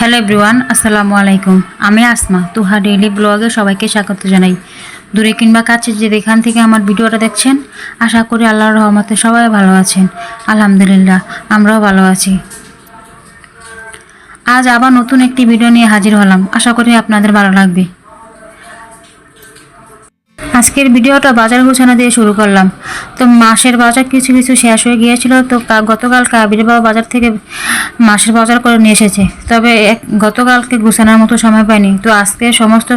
Hello everyone, আসসালামু আলাইকুম। আমি আসমা, তুহা ডেইলি ব্লগে সবাইকে স্বাগত জানাই। দূরে কিংবা কাছে যে যেখান থেকে আমার ভিডিওটা দেখছেন, আশা করি আল্লাহর রহমতে সবাই ভালো আছেন। আলহামদুলিল্লাহ, আমরাও ভালো আছি। আজ আবার নতুন একটি ভিডিও নিয়ে হাজির হলাম। আশা করি আপনাদের ভালো লাগবে। আজকের ভিডিওটা বাজার গোছানো দিয়ে শুরু করলাম। তো মাসের বাজার কিছু কিছু শেষ হয়ে গিয়েছিল, তো গতকাল কাবির বাবা বাজার থেকে মাসের বাজার করে নিয়ে এসেছে। তবে গতকালকে গুছানোর মতো সময় পাইনি, তো আজকে সমস্ত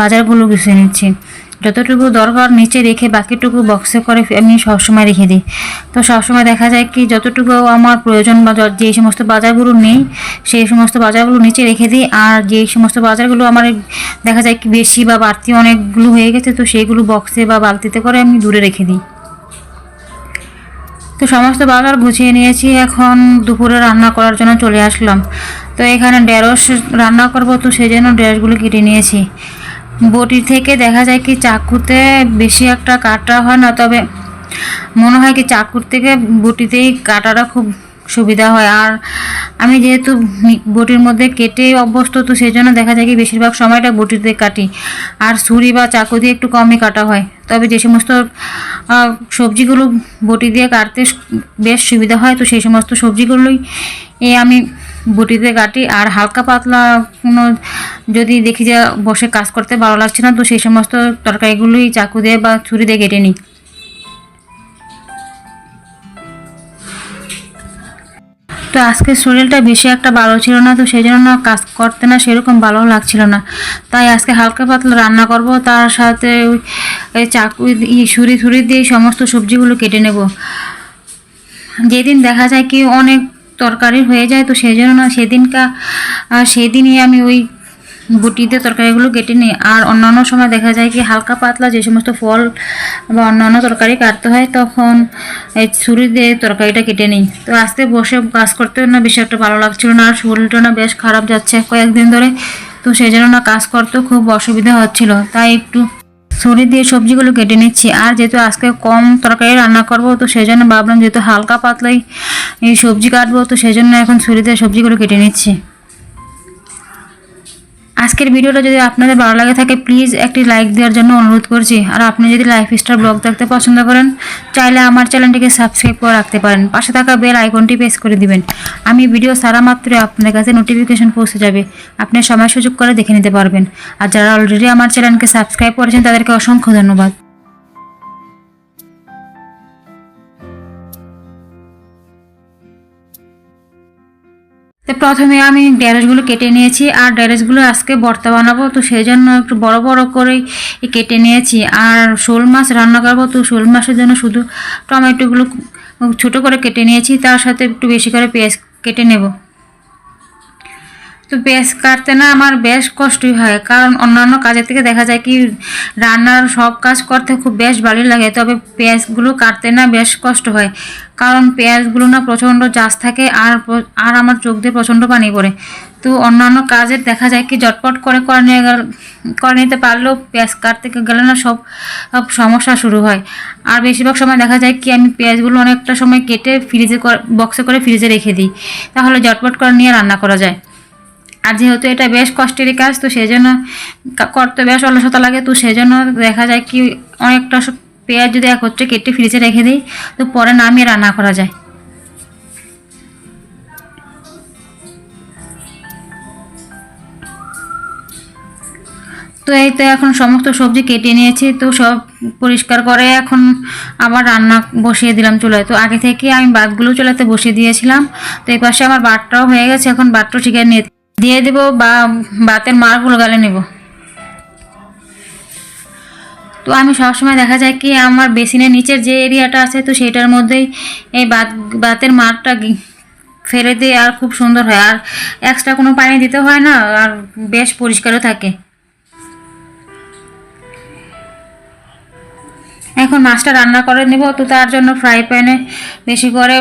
বাজারগুলো গুছিয়ে নিচ্ছি। যতটুকু দরকার নিচে রেখে বাকিটুকু বক্সে করে আমি সবসময় রেখে দিই। তো সবসময় দেখা যায় কি যতটুকু আমার প্রয়োজন বা য- সমস্ত বাজারগুলো নেই, সেই সমস্ত বাজারগুলো নিচে রেখে দিই। আর যে সমস্ত বাজারগুলো আমার দেখা যায় কি বেশি বা বাড়তি অনেকগুলো হয়ে গেছে, তো সেইগুলো বক্সে বা বালতিতে করে আমি দূরে রেখে দিই। তো সমস্ত বাজার গুছিয়ে নিয়েছি। এখন দুপুরে রান্না করার জন্য চলে আসলাম। তো এখানে ঢেঁড়স রান্না করব, তো সেই জন্য ঢেঁড়সগুলো কেটে নিয়েছি। বটি থেকে দেখা যায় কি চাকুতে বেশি একটা কাটা হয় না, তবে মনে হয় কি চাকুর থেকে বটিতেই কাটাটা খুব সুবিধা হয়। আর আমি যেহেতু বটির মধ্যে কেটে অভ্যস্ত, তো সেই জন্য দেখা যায় কি বেশিরভাগ সময়টা বটিতে কাটি। আর ছুরি বা চাকু দিয়ে একটু কমই কাটা হয়। তবে যে সমস্ত সবজিগুলো বটি দিয়ে কাটতে বেশ সুবিধা হয়, তো সেই সমস্ত সবজিগুলোই আমি বটিতে কাটি আর হালকা পাতলা কোনো যদি দেখি যে বসে কাজ করতে ভালো লাগছে না, তো সেই সমস্ত তরকারিগুলোই চাকু দিয়ে বা ছুরি দিয়ে কেটে নিই। তো আজকে শরীরটা বেশি একটা ভালো ছিল না, তো সেই জন্য কাজ করতে না সেরকম ভালো লাগছিল না। তাই আজকে হালকা পাতলা রান্না করব, তার সাথে ওই চাকু ছুরি ছুরি দিয়ে সমস্ত সবজিগুলো কেটে নেব। যেদিন দেখা যায় কি অনেক তরকারি হয়ে যায়, তো সেই জন্য না সেদিনকা সেদিনই আমি ওই বটিতে তরকারিগুলো কেটে নিই। আর অন্যান্য সময় দেখা যায় কি হালকা পাতলা যে সমস্ত ফল বা অন্যান্য তরকারি কাটতে হয়, তখন এই ছুরি দিয়ে তরকারিটা কেটে নিই। তো আজকে বসে কাজ করতে না বেশি একটা ভালো লাগছিল না, আর শরীরটা না বেশ খারাপ যাচ্ছে কয়েকদিন ধরে। তো সেই জন্য না কাজ করতে খুব অসুবিধা হচ্ছিল। তাই একটু ছুরি দিয়ে সবজিগুলো কেটে নিচ্ছি। আর যেহেতু আজকে কম তরকারি রান্না করব, তো সেই জন্য ভাবলাম যেহেতু হালকা পাতলাই এই সবজি কাটবো, তো সেই জন্য এখন ছুরি দিয়ে সবজিগুলো কেটে নিচ্ছি। আজকের ভিডিওটা যদি আপনাদের ভালো লাগে থাকে প্লিজ একটি লাইক দেওয়ার জন্য অনুরোধ করছি। আর আপনি যদি লাইফ স্টার ব্লগ দেখতে পছন্দ করেন, চাইলে আমার চ্যানেলটিকে সাবস্ক্রাইব করে রাখতে পারেন। পাশে থাকা বেল আইকনটি প্রেস করে দিবেন। আমি ভিডিও সারা মাত্রই আপনাদের কাছে নোটিফিকেশন পৌঁছে যাবে। আপনি সময় সুযোগ করে দেখে নিতে পারবেন। আর যারা অলরেডি আমার চ্যানেলকে সাবস্ক্রাইব করেছেন, তাদেরকে অসংখ্য ধন্যবাদ। প্রথমে আমি ঢেঁড়সগুলো কেটে নিয়েছি, আর ঢেঁড়সগুলো আজকে ভর্তা বানাবো, তো সেই জন্য একটু বড় বড় করেই কেটে নিয়েছি। আর শোল মাছ রান্না করব, তো শোল মাছের জন্য শুধু টমেটোগুলো ছোটো করে কেটে নিয়েছি, তার সাথে একটু বেশি করে পেঁয়াজ কেটে নেব। তো পেঁয়াজ কাটতে না আমার বেশ কষ্টই হয়। কারণ অন্যান্য কাজের থেকে দেখা যায় কি, রান্নার সব কাজ করতে খুব বেশ ভালোই লাগে, তবে পেঁয়াজগুলো কাটতে না বেশ কষ্ট হয়। কারণ পেঁয়াজগুলো না প্রচণ্ড জাস থাকে আর আর আমার চোখ দিয়ে প্রচণ্ড পানি পড়ে। তো অন্যান্য কাজের দেখা যায় কি জটপট করে করে করে নিতে পারলেও পেঁয়াজ কাটতে গেলে না সব সব সমস্যা শুরু হয়। আর বেশিরভাগ সময় দেখা যায় কি, আমি পেঁয়াজগুলো অনেকটা সময় কেটে ফ্রিজে বক্সে করে ফ্রিজে রেখে দিই। তাহলে জটপট করে নিয়ে রান্না করা যায়। আর যেহেতু এটা বেশ কষ্টেরই কাজ, তো সেই জন্য করতে বেশ অলসতা লাগে, তো সেই জন্য দেখা যায় কি অনেকটা পেঁয়াজ যদি একত্রে কেটে ফ্রিজে রেখে দিই, তো পরে নামিয়ে রান্না করা যায়। তো এই তো এখন সমস্ত সবজি কেটে নিয়েছি, তো সব পরিষ্কার করে এখন আবার রান্না বসিয়ে দিলাম চুলায়। তো আগে থেকে আমি ভাতগুলো চুলাতে বসিয়ে দিয়েছিলাম, তো এই পাশে আমার ভাতটাও হয়ে গেছে, এখন ভাতটা ঠিক নিয়ে দিয়ে দেবো বা ভাতের মারগুলো গালে নেব। তো আমি সবসময় দেখা যায় কি আমার বেসিনের নিচের যে এরিয়াটা আছে, তো সেটার মধ্যেই এই বাত, বাতের মারটা ফেলে দিয়ে আর খুব সুন্দর হয়। আর এক্সট্রা কোনো পানি দিতে হয় না, আর বেশ পরিষ্কারও থাকে। এখন মাছটা রান্না করে নেব, তো তার জন্য ফ্রাই প্যানে বেশি করে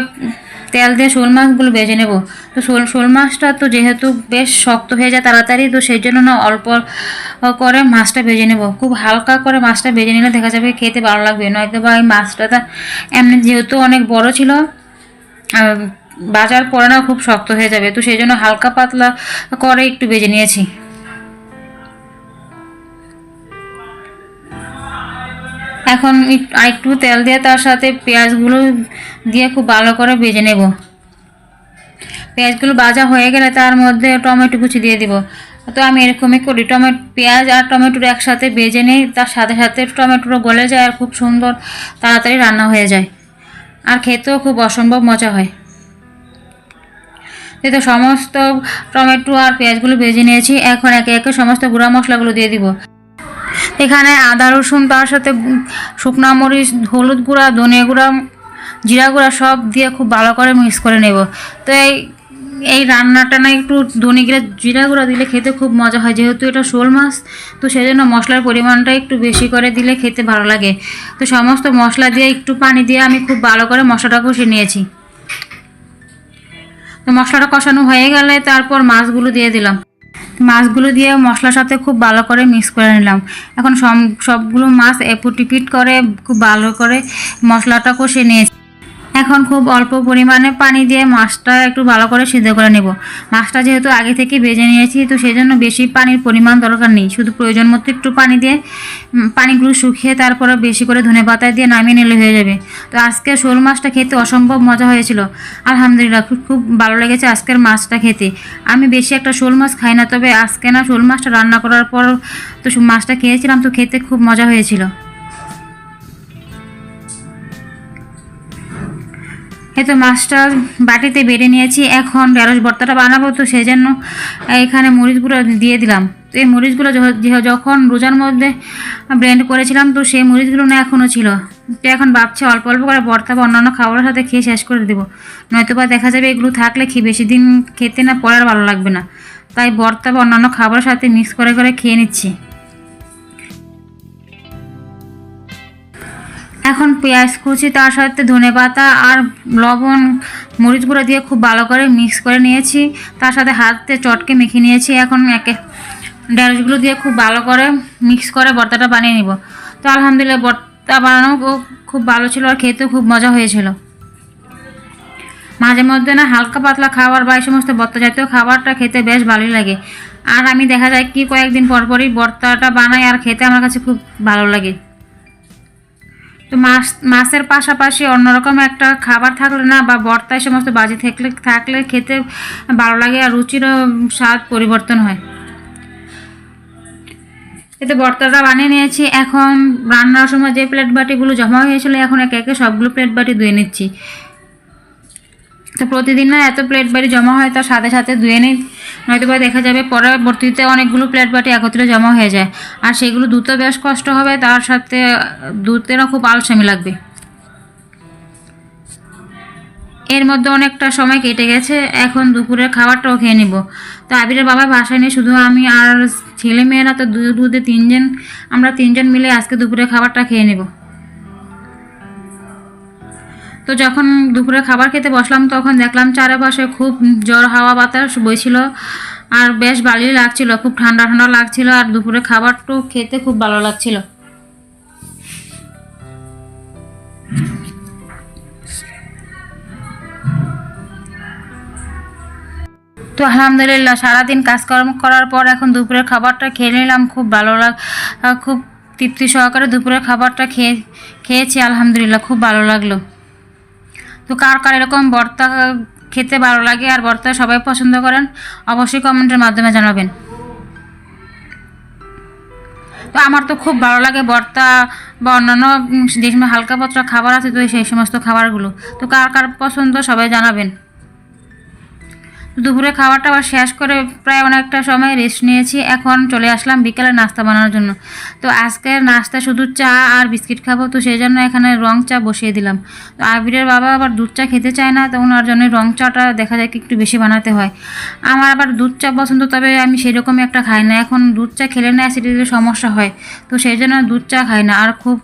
তেল দিয়ে শোল মাছগুলো ভেজে নেব। তো শোল শোল মাছটা তো যেহেতু বেশ শক্ত হয়ে যায় তাড়াতাড়ি, তো সেই জন্য না অল্প করে মাছটা ভেজে নেব। খুব হালকা করে মাছটা ভেজে নিলে দেখা যাবে খেতে ভালো লাগবে। নয়তো বা এই মাছটা এমনি যেহেতু অনেক বড় ছিল বাজার পরে না খুব শক্ত হয়ে যাবে। তো সেই জন্য হালকা পাতলা করে একটু ভেজে নিয়েছি। এখন এক- আরেকটু তেল দিয়ে তার সাথে পেঁয়াজগুলো দিয়ে খুব ভালো করে ভেজে নেব। পেঁয়াজগুলো ভাজা হয়ে গেলে তার মধ্যে টমেটো কুচি দিয়ে দিব। তো আমি এরকমই করি, টমেটো, পেঁয়াজ আর টমেটোর একসাথে ভেজে নিই, তার সাথে সাথে টমেটোটা গলে যায় আর খুব সুন্দর তাড়াতাড়ি রান্না হয়ে যায়। আর খেতেও খুব অসম্ভব মজা হয়। এই তো সমস্ত টমেটো আর পেঁয়াজগুলো ভেজে নিয়েছি, এখন একে একে সমস্ত গুঁড়া মশলাগুলো দিয়ে দিব। এখানে আদা, রসুন, তার সাথে শুকনা মরিচ, হলুদ গুঁড়া ধনিয়া গুঁড়া, জিরা গুঁড়া সব দিয়ে খুব ভালো করে মিক্স করে নেব। তো এই এই রান্নাটা না একটু ধনে গিরা জিরা গুঁড়া দিলে খেতে খুব মজা হয়। যেহেতু এটা শোল মাছ, তো সেই জন্য মশলার পরিমাণটা একটু বেশি করে দিলে খেতে ভালো লাগে। তো সমস্ত মশলা দিয়ে একটু পানি দিয়ে আমি খুব ভালো করে মশলাটা কষে নিয়েছি। তো মশলাটা কষানো হয়ে গেলে তারপর মাছগুলো দিয়ে দিলাম। মাছগুলো দিয়ে মশলার সাথে খুব ভালো করে মিক্স করে নিলাম। এখন সব- সবগুলো মাছ এপুটিপিট করে খুব ভালো করে মশলাটা কষে নিয়েছি এখন খুব অল্প পরিমাণে পানি দিয়ে মাছটা একটু ভালো করে সিদ্ধ করে নেব। মাছটা যেহেতু আগে থেকে ভেজে নিয়েছি, তো সেই জন্য বেশি পানির পরিমাণ দরকার নেই। শুধু প্রয়োজন মতো একটু পানি দিয়ে পানিগুলো শুকিয়ে তারপরে বেশি করে ধনে পাতায় দিয়ে নামিয়ে নিলে হয়ে যাবে। তো আজকে শোল মাছটা খেতে অসম্ভব মজা হয়েছিল। আলহামদুলিল্লাহ, খুব খুব ভালো লেগেছে আজকের মাছটা খেতে। আমি বেশি একটা শোল মাছ খাই না, তবে আজকে না শোল মাছটা রান্না করার পর তো মাছটা খেয়েছিলাম, তো খেতে খুব মজা হয়েছিল। তো মাছটা বাটিতে বেড়ে নিয়েছি, এখন ঢেঁড়স ভর্তাটা বানাবো, তো সেই জন্য এখানে মরিচগুলো দিয়ে দিলাম। তো এই মরিচগুলো যখন রোজার মধ্যে ব্লেন্ড করেছিলাম, তো সেই মরিচগুলো না এখনও ছিল। তো এখন ভাবছি অল্প অল্প করে ভর্তা বা অন্যান্য খাবারের সাথে খেয়ে শেষ করে দেবো। নয়তো বা দেখা যাবে এগুলো থাকলে খেয়ে বেশি দিন খেতে না, পরে ভালো লাগবে না। তাই ভর্তা বা অন্যান্য খাবারের সাথে মিক্স করে করে খেয়ে নিচ্ছি। এখন পেঁয়াজ কুচি তার সাথে ধনে পাতা আর লবণ, মরিচ গুঁড়ো দিয়ে খুব ভালো করে মিক্স করে নিয়েছি। তার সাথে হাতে চটকে মেখে নিয়েছি। এখন একে ঢেঁড়সগুলো দিয়ে খুব ভালো করে মিক্স করে বর্তাটা বানিয়ে নিব। তো আলহামদুলিল্লাহ বর্তা বানানো খুব ভালো ছিল আর খেতেও খুব মজা হয়েছিল। মাঝে মধ্যে না হালকা পাতলা খাবার বা এই সমস্ত বর্তা জাতীয় খাবারটা খেতে বেশ ভালোই লাগে। আর আমি দেখা যায় কি কয়েকদিন পর পরই ভর্তাটা বানাই আর খেতে আমার কাছে খুব ভালো লাগে। তো মাছ মাছের পাশাপাশি অন্যরকম একটা খাবার থাকলে না বা বর্তায় সমস্ত বাজি থাকলে থাকলে খেতে ভালো লাগে আর রুচিরও স্বাদ পরিবর্তন হয়। এতে বর্তাটা বানিয়ে নিয়েছি। এখন রান্নার সময় যে প্লেট বাটিগুলো জমা হয়েছিল, এখন একে একে সবগুলো প্লেট বাটি ধুয়ে নিচ্ছি। তো প্রতিদিন না এত প্লেট বাটি জমা হয়, তার সাথে সাথে ধুয়ে নিই। নয়তো বা দেখা যাবে পরবর্তীতে অনেকগুলো প্লেট বাটি একত্রে জমা হয়ে যায়। আর সেগুলো ধুতে বেশ কষ্ট হবে, তার সাথে ধুতে না খুব আলসামি লাগবে। এর মধ্যে অনেকটা সময় কেটে গেছে, এখন দুপুরের খাবারটাও খেয়ে নিব। তো আবিরের বাবা বাসায় নেই, শুধু আমি আর ছেলে মেয়েরা তো দুধে তিনজন, আমরা তিনজন মিলে আজকে দুপুরের খাবারটা খেয়ে নেব। তো যখন দুপুরে খাবার খেতে বসলাম, তখন দেখলাম চারপাশে খুব জ্বর হাওয়া বাতাস বইছিল আর বেশ ভালোই লাগছিল, খুব ঠান্ডা ঠান্ডা লাগছিল আর দুপুরে খাবারটাও খেতে খুব ভালো লাগছিল। তো আলহামদুলিল্লাহ, সারাদিন কাজকর্ম করার পর এখন দুপুরের খাবারটা খেয়ে নিলাম, খুব ভালো লাগ, খুব তৃপ্তি সহকারে দুপুরের খাবারটা খেয়ে, খেয়েছি, আলহামদুলিল্লাহ, খুব ভালো লাগল। তো কার কার এরকম ভর্তা খেতে ভালো লাগে আর ভর্তা সবাই পছন্দ করেন, অবশ্যই কমেন্টের মাধ্যমে জানাবেন। তো আমার তো খুব ভালো লাগে ভর্তা বা অন্যান্য যে সময় হালকা পত্র খাবার আছে তো সেই সমস্ত খাবারগুলো। তো কার কার পছন্দ সবাই জানাবেন। দুপুরে খাবারটা আবার শেষ করে প্রায় অনেকটা সময় রেস্ট নিয়েছি। এখন চলে আসলাম বিকেলে নাস্তা বানানোর জন্য। তো আজকের নাস্তা শুধু চা আর বিস্কিট খাব। তো সেই জন্য এখানে রং চা বসিয়ে দিলাম। তো আবিরের বাবা আবার দুধ চা খেতে চায় না, তো ওনার জন্য রং চাটা দেখা যায় কি একটু বেশি বানাতে হয়। আমার আবার দুধ চা পছন্দ, তবে আমি সেরকমই একটা খাই না। এখন দুধ চা খেলে না অ্যাসিডিটির সমস্যা হয়। তো সেই জন্য দুধ চা খাই না। আর খুব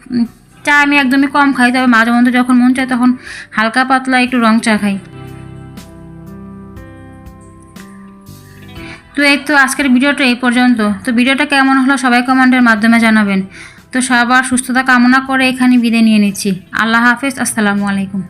চা আমি একদমই কম খাই, তবে মাঝে মধ্যে যখন মন চায় তখন হালকা পাতলা একটু রং চা খাই। তো এই তো আজকের ভিডিওটা এই পর্যন্ত। তো ভিডিওটা কেমন হলো সবাই কমেন্টের মাধ্যমে জানাবেন। তো সবার সুস্থতা কামনা করে এখানে বিদায় নিয়ে নিচ্ছি। আল্লাহ হাফেজ, আসসালামু আলাইকুম।